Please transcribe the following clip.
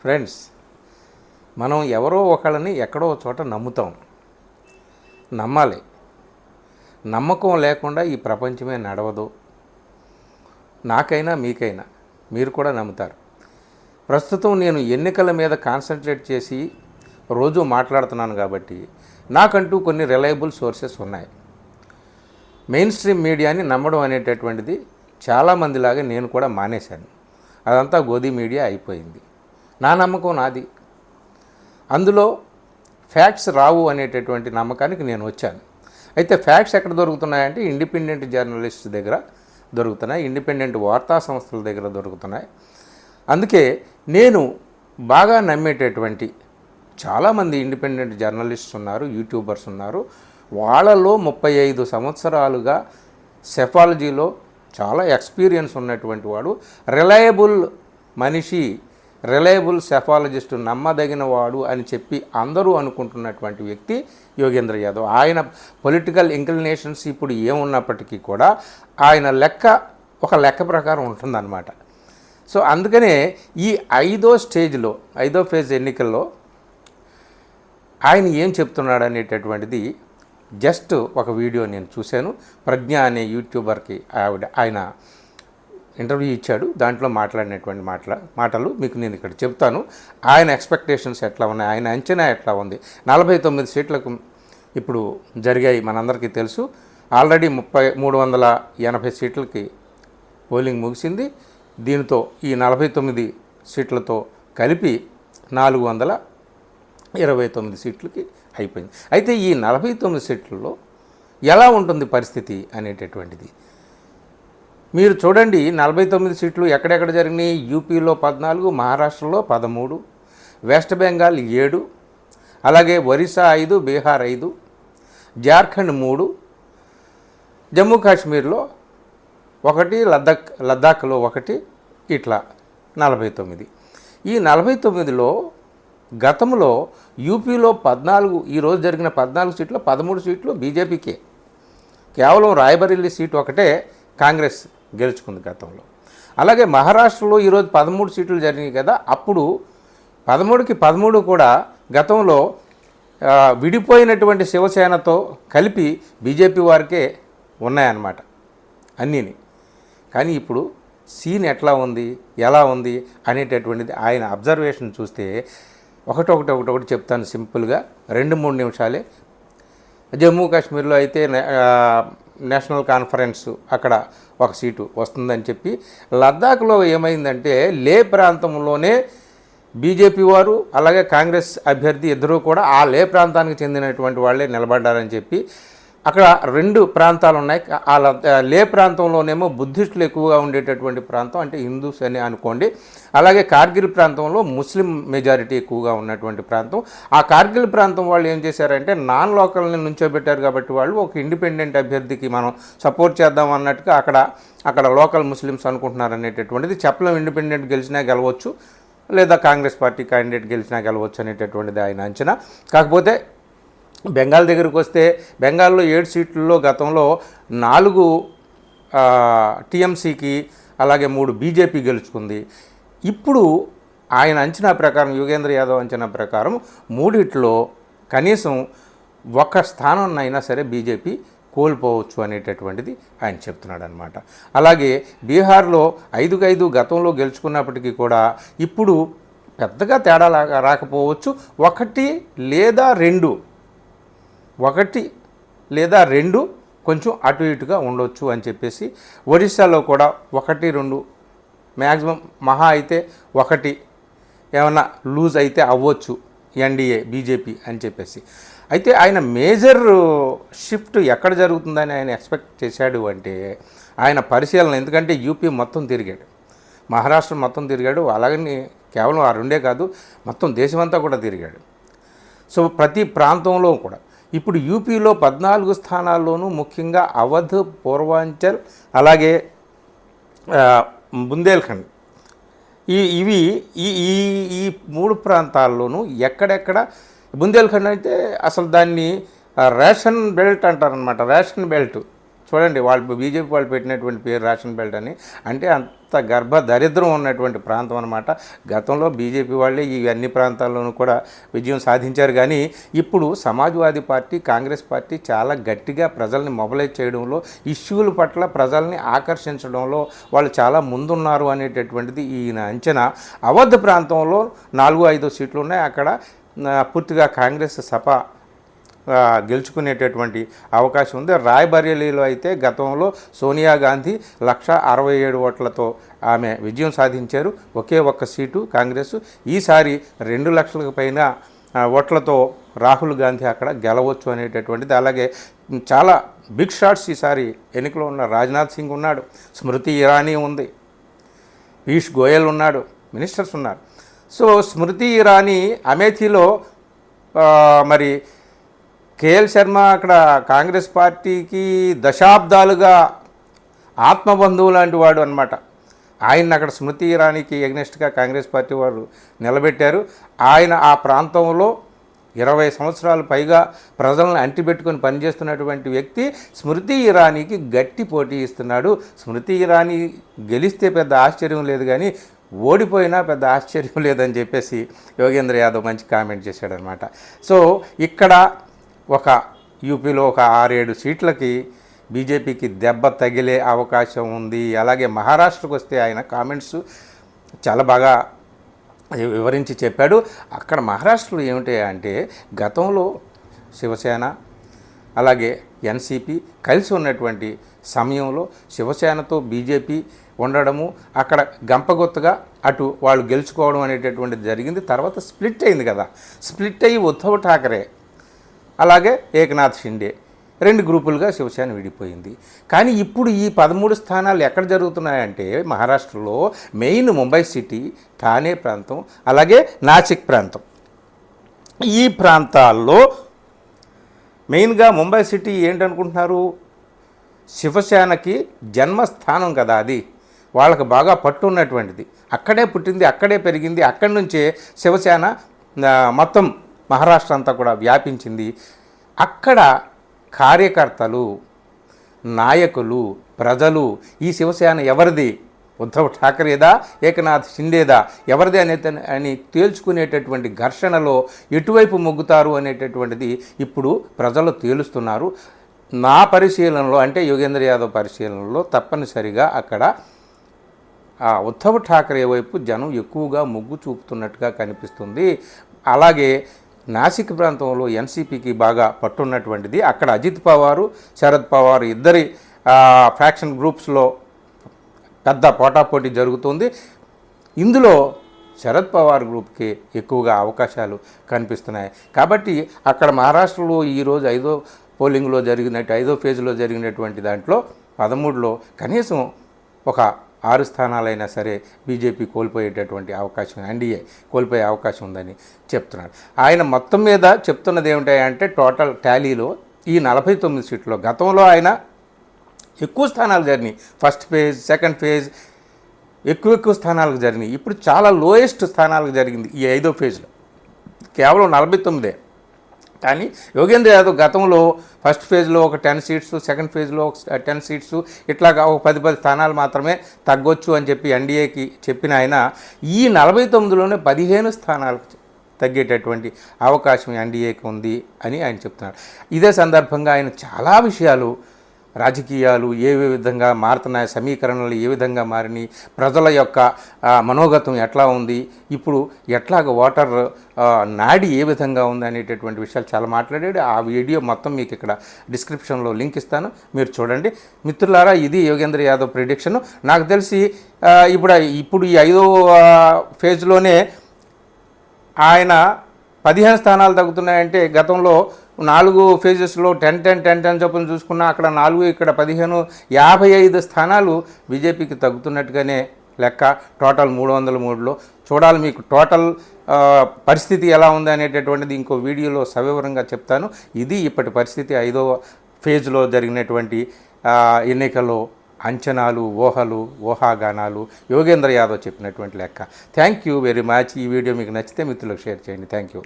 Friends మనం ఎవరో ఒకళ్ళని ఎక్కడో చోట నమ్ముతాం. నమ్మాలి. నమ్మకం లేకుండా ఈ ప్రపంచమే నడవదు. నాకైనా మీకైనా మీరు కూడా నమ్ముతారు. ప్రస్తుతం నేను ఎన్నికల మీద కాన్సన్ట్రేట్ చేసి రోజు మాట్లాడుతున్నాను కాబట్టి నాకంటూ కొన్ని రిలయబుల్ సోర్సెస్ ఉన్నాయి. మెయిన్ స్ట్రీమ్ మీడియాని నమ్మడం అనేటటువంటిది చాలామందిలాగా నేను కూడా మానేశాను. అదంతా గోధి మీడియా అయిపోయింది. నా నమ్మకం నాది. అందులో ఫ్యాక్ట్స్ రావు అనేటటువంటి నమ్మకానికి నేను వచ్చాను. అయితే ఫ్యాక్ట్స్ ఎక్కడ దొరుకుతున్నాయంటే ఇండిపెండెంట్ జర్నలిస్ట్ దగ్గర దొరుకుతున్నాయి ఇండిపెండెంట్ వార్తా సంస్థల దగ్గర దొరుకుతున్నాయి. అందుకే నేను బాగా నమ్మేటటువంటి చాలామంది ఇండిపెండెంట్ జర్నలిస్ట్స్ ఉన్నారు యూట్యూబర్స్ ఉన్నారు. వాళ్ళలో ముప్పై ఐదు సంవత్సరాలుగా సెఫాలజీలో చాలా ఎక్స్పీరియన్స్ ఉన్నటువంటి వాడు. రిలయబుల్ మనిషి రిలయబుల్ సెఫాలజిస్ట్ నమ్మదగిన వాడు అని చెప్పి అందరూ అనుకుంటున్నటువంటి వ్యక్తి యోగేంద్ర యాదవ్. ఆయన పొలిటికల్ ఇంక్లినేషన్స్ ఇప్పుడు ఏమున్నప్పటికీ కూడా ఆయన లెక్క ఒక లెక్క ప్రకారం ఉంటుందన్నమాట. సో అందుకనే ఈ ఐదో స్టేజ్లో ఐదో ఫేజ్ ఎన్నికల్లో ఆయన ఏం చెప్తున్నాడు అనేటటువంటిది జస్ట్ ఒక వీడియో నేను చూశాను. ప్రజ్ఞ అనే యూట్యూబర్కి ఆవిడ ఆయన ఇంటర్వ్యూ ఇచ్చాడు దాంట్లో మాట్లాడినటువంటి మాటల మాటలు మీకు నేను ఇక్కడ చెప్తాను. ఆయన ఎక్స్పెక్టేషన్స్ ఎట్లా ఉన్నాయి ఆయన అంచనా ఎట్లా ఉంది? నలభై తొమ్మిది సీట్లకు ఇప్పుడు జరిగాయి మనందరికీ తెలుసు. ఆల్రెడీ ముప్పై మూడు వందల ఎనభై సీట్లకి పోలింగ్ ముగిసింది. దీనితో ఈ నలభై తొమ్మిది సీట్లతో కలిపి నాలుగు వందల ఇరవై తొమ్మిది సీట్లకి అయిపోయింది. అయితే ఈ నలభై తొమ్మిది సీట్లలో ఎలా ఉంటుంది పరిస్థితి అనేటటువంటిది మీరు చూడండి నలభై తొమ్మిది సీట్లు ఎక్కడెక్కడ జరిగినాయి? యూపీలో పద్నాలుగు మహారాష్ట్రలో పదమూడు వెస్ట్ బెంగాల్ ఏడు అలాగే ఒరిస్సా ఐదు బీహార్ ఐదు జార్ఖండ్ మూడు జమ్మూ కాశ్మీర్లో ఒకటి లద్దాఖ్ లద్దాఖ్లో ఒకటి ఇట్లా నలభై తొమ్మిది. ఈ నలభై తొమ్మిదిలో గతంలో యూపీలో పద్నాలుగు ఈరోజు జరిగిన పద్నాలుగు సీట్లు పదమూడు సీట్లు బీజేపీకే. కేవలం రాయబరేలీ సీటు ఒకటే కాంగ్రెస్ గెలుచుకుంది గతంలో. అలాగే మహారాష్ట్రలో ఈరోజు పదమూడు సీట్లు జరిగినాయి కదా అప్పుడు పదమూడుకి పదమూడు కూడా గతంలో విడిపోయినటువంటి శివసేనతో కలిపి బీజేపీ వారికే ఉన్నాయన్నమాట అన్నీని. కానీ ఇప్పుడు సీన్ ఎట్లా ఉంది ఎలా ఉంది అనేటటువంటిది ఆయన అబ్జర్వేషన్ చూస్తే ఒకటొకటి ఒకటి ఒకటి చెప్తాను సింపుల్గా. రెండు మూడు నిమిషాలే. జమ్మూ కాశ్మీర్లో అయితే నేషనల్ కాన్ఫరెన్స్ అక్కడ ఒక సీటు వస్తుందని చెప్పి లద్దాఖ్లో ఏమైందంటే లే ప్రాంతంలోనే బీజేపీ వారు అలాగే కాంగ్రెస్ అభ్యర్థి ఇద్దరూ కూడా ఆ లే ప్రాంతానికి చెందినటువంటి వాళ్ళే నిలబడ్డారని చెప్పి అక్కడ రెండు ప్రాంతాలు ఉన్నాయి ఆ లే ప్రాంతంలోనేమో బుద్ధిస్టులు ఎక్కువగా ఉండేటటువంటి ప్రాంతం అంటే హిందూస్ అని అనుకోండి. అలాగే కార్గిల్ ప్రాంతంలో ముస్లిం మెజారిటీ ఎక్కువగా ఉన్నటువంటి ప్రాంతం. ఆ కార్గిల్ ప్రాంతం వాళ్ళు ఏం చేశారంటే నాన్ లోకల్ని నుంచోబెట్టారు కాబట్టి వాళ్ళు ఒక ఇండిపెండెంట్ అభ్యర్థికి మనం సపోర్ట్ చేద్దాం అన్నట్టుగా అక్కడ అక్కడ లోకల్ ముస్లిమ్స్ అనుకుంటున్నారు అనేటటువంటిది. చెప్పలేం ఇండిపెండెంట్ గెలిచినా గెలవచ్చు లేదా కాంగ్రెస్ పార్టీ క్యాండిడేట్ గెలిచినా గెలవచ్చు అనేటటువంటిది ఆయన అంచనా. కాకపోతే బెంగాల్ దగ్గరికి వస్తే బెంగాల్లో ఏడు సీట్లలో గతంలో నాలుగు టీఎంసీకి అలాగే మూడు బీజేపీ గెలుచుకుంది. ఇప్పుడు ఆయన అంచనా ప్రకారం యోగేంద్ర యాదవ్ అంచనా ప్రకారం మూడిట్లో కనీసం ఒక్క స్థానంనైనా సరే బీజేపీ కోల్పోవచ్చు అనేటటువంటిది ఆయన చెప్తున్నాడు అనమాట అలాగే బీహార్లో ఐదుకు ఐదు గతంలో గెలుచుకున్నప్పటికీ కూడా ఇప్పుడు పెద్దగా తేడా రాకపోవచ్చు. ఒకటి లేదా రెండు ఒకటి లేదా రెండు కొంచెం అటు ఇటుగా ఉండొచ్చు అని చెప్పేసి ఒడిశాలో కూడా ఒకటి రెండు మ్యాక్సిమం మహా అయితే ఒకటి ఏమన్నా లూజ్ అయితే అవ్వచ్చు ఎన్డీఏ బీజేపీ అని చెప్పేసి. అయితే ఆయన మేజర్ షిఫ్ట్ ఎక్కడ జరుగుతుందని ఆయన ఎక్స్పెక్ట్ చేశాడు అంటే ఆయన పరిశీలన ఎందుకంటే యూపీ మొత్తం తిరిగాడు. మహారాష్ట్ర మొత్తం తిరిగాడు. అలాగని కేవలం ఆ రెండే కాదు మొత్తం దేశమంతా కూడా తిరిగాడు. సో ప్రతి ప్రాంతంలో కూడా ఇప్పుడు యూపీలో పద్నాలుగు స్థానాల్లోనూ ముఖ్యంగా అవధ్ పూర్వాంచల్ అలాగే బుందేల్ఖండ్. ఈ ఇవి ఈ ఈ ఈ మూడు ప్రాంతాల్లోనూ ఎక్కడెక్కడ బుందేల్ఖండ్ అయితే అసలు దాన్ని రేషన్ బెల్ట్ అంటారనమాట రేషన్ బెల్ట్. చూడండి వాళ్ళు బీజేపీ వాళ్ళు పెట్టినటువంటి పేరు రేషన్ బెల్ట్ అని. అంటే అంత గర్భ దరిద్రం ఉన్నటువంటి ప్రాంతం అనమాట గతంలో బీజేపీ వాళ్ళే ఈ అన్ని ప్రాంతాల్లోనూ కూడా విజయం సాధించారు. కానీ ఇప్పుడు సమాజ్వాదీ పార్టీ కాంగ్రెస్ పార్టీ చాలా గట్టిగా ప్రజల్ని మొబలైజ్ చేయడంలో ఇష్యూల పట్ల ప్రజల్ని ఆకర్షించడంలో వాళ్ళు చాలా ముందున్నారు అనేటటువంటిది ఈయన అంచనా. అవధ్ ప్రాంతంలో నాలుగు ఐదు సీట్లు ఉన్నాయి. అక్కడ పూర్తిగా కాంగ్రెస్ సభ గెలుచుకునేటటువంటి అవకాశం ఉంది. రాయ్బరేలీలో అయితే గతంలో సోనియా గాంధీ లక్ష అరవై ఏడు ఓట్లతో ఆమె విజయం సాధించారు. ఒకే ఒక్క సీటు కాంగ్రెస్. ఈసారి రెండు లక్షలకు పైన ఓట్లతో రాహుల్ గాంధీ అక్కడ గెలవచ్చు అనేటటువంటిది. అలాగే చాలా బిగ్ షాట్స్ ఈసారి ఎన్నికలో ఉన్న రాజ్నాథ్ సింగ్ ఉన్నాడు. స్మృతి ఇరానీ ఉంది. పీయూష్ గోయల్ ఉన్నాడు. మినిస్టర్స్ ఉన్నారు. సో స్మృతి ఇరానీ అమేథీలో మరి కేఎల్ శర్మ అక్కడ కాంగ్రెస్ పార్టీకి దశాబ్దాలుగా ఆత్మబంధువు లాంటి వాడు అనమాట ఆయన అక్కడ స్మృతి ఇరానీకి ఎగ్నెస్ట్గా కాంగ్రెస్ పార్టీ వారు నిలబెట్టారు. ఆయన ఆ ప్రాంతంలో ఇరవై సంవత్సరాలు పైగా ప్రజలను అంటిపెట్టుకొని పనిచేస్తున్నటువంటి వ్యక్తి స్మృతి ఇరానీకి గట్టి పోటీ ఇస్తున్నాడు. స్మృతి ఇరానీ గెలిస్తే పెద్ద ఆశ్చర్యం లేదు కానీ ఓడిపోయినా పెద్ద ఆశ్చర్యం లేదని చెప్పేసి యోగేంద్ర యాదవ్ మంచి కామెంట్ చేశాడనమాట సో ఇక్కడ ఒక యూపీలో ఒక ఆరేడు సీట్లకి బీజేపీకి దెబ్బ తగిలే అవకాశం ఉంది. అలాగే మహారాష్ట్రకు వస్తే ఆయన కామెంట్స్ చాలా బాగా వివరించి చెప్పాడు. అక్కడ మహారాష్ట్రలో ఏమిటి అంటే గతంలో శివసేన అలాగే ఎన్సీపీ కలిసి ఉన్నటువంటి సమయంలో శివసేనతో బీజేపీ ఉండడము అక్కడ గంపగొత్తగా అటు వాళ్ళు గెలుచుకోవడం అనేటటువంటిది జరిగింది. తర్వాత స్ప్లిట్ అయింది కదా. స్ప్లిట్ అయ్యి ఉద్ధవ్ ఠాకరే అలాగే ఏకనాథ్ షిండే. రెండు గ్రూపులుగా శివసేన విడిపోయింది. కానీ ఇప్పుడు ఈ పదమూడు స్థానాలు ఎక్కడ జరుగుతున్నాయంటే మహారాష్ట్రలో మెయిన్ ముంబై సిటీ థానే ప్రాంతం అలాగే నాసిక్ ప్రాంతం. ఈ ప్రాంతాల్లో మెయిన్గా ముంబై సిటీ ఏంటనుకుంటున్నారు? శివసేనకి జన్మస్థానం కదా అది. వాళ్ళకి బాగా పట్టు ఉన్నటువంటిది. అక్కడే పుట్టింది అక్కడే పెరిగింది అక్కడి నుంచే శివసేన మొత్తం మహారాష్ట్ర అంతా కూడా వ్యాపించింది. అక్కడ కార్యకర్తలు నాయకులు ప్రజలు ఈ శివసేన ఎవరిది? ఉద్ధవ్ ఠాకరేదా? ఏకనాథ్ షిండేదా ఎవరిది అనే అని తేల్చుకునేటటువంటి ఘర్షణలో ఎటువైపు మొగ్గుతారు అనేటటువంటిది ఇప్పుడు ప్రజలు తేలుస్తున్నారు. నా పరిశీలనలో అంటే యోగేంద్ర యాదవ్ పరిశీలనలో తప్పనిసరిగా అక్కడ ఆ ఉద్ధవ్ ఠాకరే వైపు జనం ఎక్కువగా మొగ్గు చూపుతున్నట్టుగా కనిపిస్తుంది. అలాగే నాసిక్ ప్రాంతంలో ఎన్సీపీకి బాగా పట్టున్నటువంటిది అక్కడ అజిత్ పవారు శరద్ పవార్ ఇద్దరి ఫ్యాక్షన్ గ్రూప్స్లో పెద్ద పోటాపోటీ జరుగుతుంది. ఇందులో శరద్ పవార్ గ్రూప్కి ఎక్కువగా అవకాశాలు కనిపిస్తున్నాయి. కాబట్టి అక్కడ మహారాష్ట్రలో ఈరోజు ఐదో పోలింగ్లో జరిగినట్టు ఐదో ఫేజ్లో జరిగినటువంటి దాంట్లో పదమూడులో కనీసం ఒక ఆరు స్థానాలైనా సరే బీజేపీ కోల్పోయేటటువంటి అవకాశం ఎన్డీఏ కోల్పోయే అవకాశం ఉందని చెప్తున్నాడు ఆయన మొత్తం మీద చెప్తున్నది ఏమిటంటే టోటల్ టాలీలో ఈ నలభై తొమ్మిది సీట్లో గతంలో ఆయన ఎక్కువ స్థానాలు జరిగినాయి. ఫస్ట్ ఫేజ్ సెకండ్ ఫేజ్ ఎక్కువ ఎక్కువ స్థానాలకు జరిగినాయి. ఇప్పుడు చాలా లోయెస్ట్ స్థానాలకు జరిగింది ఈ ఐదో ఫేజ్లో. కేవలం నలభై తొమ్మిదే. కానీ యోగేంద్ర యాదవ్ గతంలో ఫస్ట్ ఫేజ్లో ఒక టెన్ సీట్స్ సెకండ్ ఫేజ్లో ఒక టెన్ సీట్స్ ఇట్లాగా ఒక పది పది స్థానాలు మాత్రమే తగ్గొచ్చు అని చెప్పి ఎన్డీఏకి చెప్పిన ఆయన ఈ నలభై తొమ్మిదిలోనే పదిహేను స్థానాలకు తగ్గేటటువంటి అవకాశం ఎన్డీఏకి ఉంది అని ఆయన చెప్తున్నారు. ఇదే సందర్భంగా ఆయన చాలా విషయాలు రాజకీయాలు ఏ విధంగా మారుతున్నాయి సమీకరణలు ఏ విధంగా మారినాయి ప్రజల యొక్క మనోగతం ఎట్లా ఉంది ఇప్పుడు ఎట్లాగ ఓటర్ నాడి ఏ విధంగా ఉంది అనేటటువంటి విషయాలు చాలా మాట్లాడాడు. ఆ వీడియో మొత్తం మీకు ఇక్కడ డిస్క్రిప్షన్లో లింక్ ఇస్తాను. మీరు చూడండి. మిత్రులారా ఇది యోగేంద్ర యాదవ్ ప్రిడిక్షన్ నాకు తెలిసి ఇప్పుడు ఇప్పుడు ఈ ఐదో ఫేజ్లోనే ఆయన పదిహేను స్థానాలు తగ్గుతున్నాయంటే గతంలో నాలుగు ఫేజెస్లో టెన్ టెన్ టెన్ టెన్ చొప్పున చూసుకున్నా అక్కడ నాలుగు ఇక్కడ పదిహేను యాభై ఐదు స్థానాలు బీజేపీకి తగ్గుతున్నట్టుగానే లెక్క. టోటల్ మూడు వందల మూడులో. చూడాలి మీకు టోటల్ పరిస్థితి ఎలా ఉంది అనేటటువంటిది ఇంకో వీడియోలో సవివరంగా చెప్తాను. ఇది ఇప్పటి పరిస్థితి. ఐదవ ఫేజ్లో జరిగినటువంటి ఎన్నికల్లో అంచనాలు ఊహలు ఊహాగానాలు. యోగేంద్ర యాదవ్ చెప్పినటువంటి లెక్క. Thank you very much. ఈ వీడియో మీకు నచ్చితే మిత్రులకు షేర్ చేయండి. Thank you.